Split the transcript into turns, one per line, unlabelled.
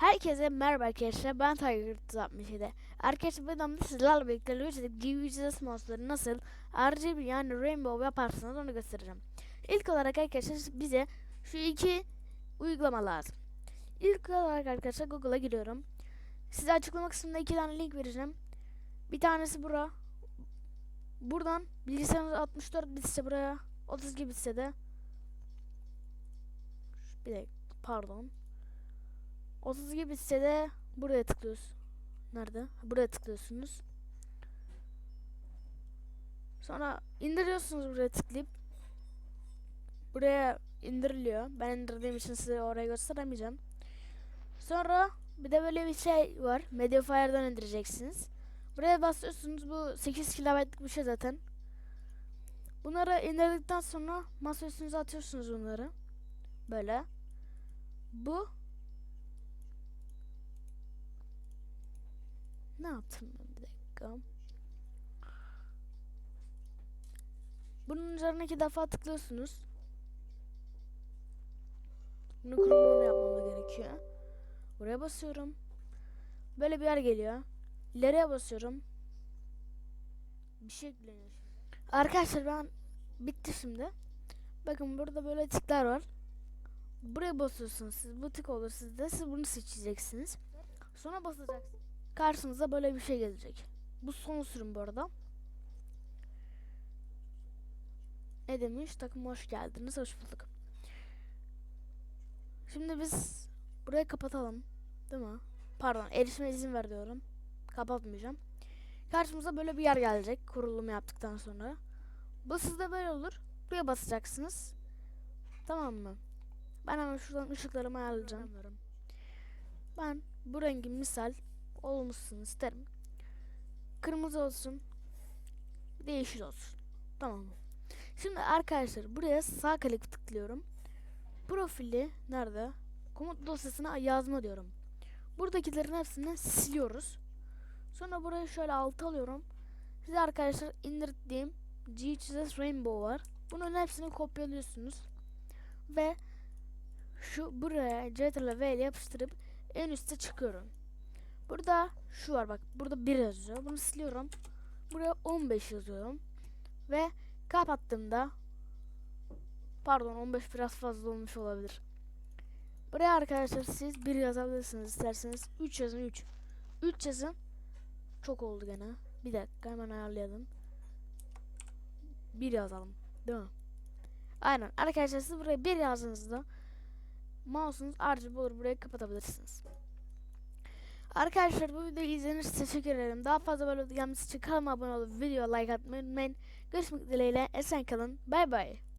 Herkese merhaba arkadaşlar ben Tiger 367 Arkadaşlar bu videomda sizlerle birlikte Logitech GVGS mouse'ları nasıl RGB yani Rainbow yaparsınız onu göstereceğim. İlk olarak arkadaşlar bize şu iki uygulama lazım. İlk olarak arkadaşlar Google'a giriyorum. Size açıklama kısmında iki tane link vereceğim. Bir tanesi bura. Buradan bilgisayarınız 64 bitse buraya 32 bitse de Bir dakika pardon 32 bitse de buraya tıklıyoruz. Nerede? Buraya tıklıyorsunuz. Sonra indiriyorsunuz buraya tıklayıp. Buraya indiriliyor. Ben indirdiğim için size oraya gösteremeyeceğim. Sonra bir de böyle bir şey var. Mediafire'dan indireceksiniz. Buraya basıyorsunuz. Bu 8 KB'lık bir şey zaten. Bunları indirdikten sonra masa üstünüze atıyorsunuz bunları. Böyle. Bu Ne yaptım ben bir dakika. Bunun üzerine iki defa tıklıyorsunuz. Bunu kurulumunu yapmam gerekiyor. Buraya basıyorum. Böyle bir yer geliyor. İleriye basıyorum. Bir şey ekleniyor. Arkadaşlar ben bitti şimdi. Bakın burada böyle tıklar var. Buraya basıyorsunuz siz. Bu tık olur sizde. Siz bunu seçeceksiniz. Sonra basacaksınız karşınıza böyle bir şey gelecek. Bu son sürüm bu arada. Ne demiş? Takım hoş geldiniz. Hoş bulduk. Şimdi biz burayı kapatalım. Değil mi? Pardon. Erişime izin ver diyorum. Kapatmayacağım. Karşımıza böyle bir yer gelecek. Kurulum yaptıktan sonra. Bu sizde böyle olur. Buraya basacaksınız. Tamam mı? Ben hemen şuradan ışıklarımı ayarlayacağım. Ben bu rengin misal olmasını isterim. Kırmızı olsun. Bir olsun. Tamam mı? Şimdi arkadaşlar buraya sağ klik tıklıyorum. Profili nerede? Komut dosyasına yazma diyorum. Buradakilerin hepsini siliyoruz. Sonra burayı şöyle alt alıyorum. Size arkadaşlar indirdiğim GHS Rainbow var. Bunun hepsini kopyalıyorsunuz. Ve şu buraya Ctrl V ile yapıştırıp en üste çıkıyorum. Burada şu var bak. Burada 1 yazıyor. Bunu siliyorum. Buraya 15 yazıyorum. Ve kapattığımda pardon 15 biraz fazla olmuş olabilir. Buraya arkadaşlar siz 1 yazabilirsiniz isterseniz. 3 yazın 3. 3 yazın. Çok oldu gene. Bir dakika hemen ayarlayalım. 1 yazalım. Değil mi? Aynen. Arkadaşlar siz buraya 1 yazdığınızda mouse'unuz RGB olur. Burayı kapatabilirsiniz. Arkadaşlar bu videoyu izlediğiniz için teşekkür ederim. Daha fazla böyle gelmesi için kanalıma abone olup video like atmayı unutmayın. Görüşmek dileğiyle. Esen kalın. Bay bay.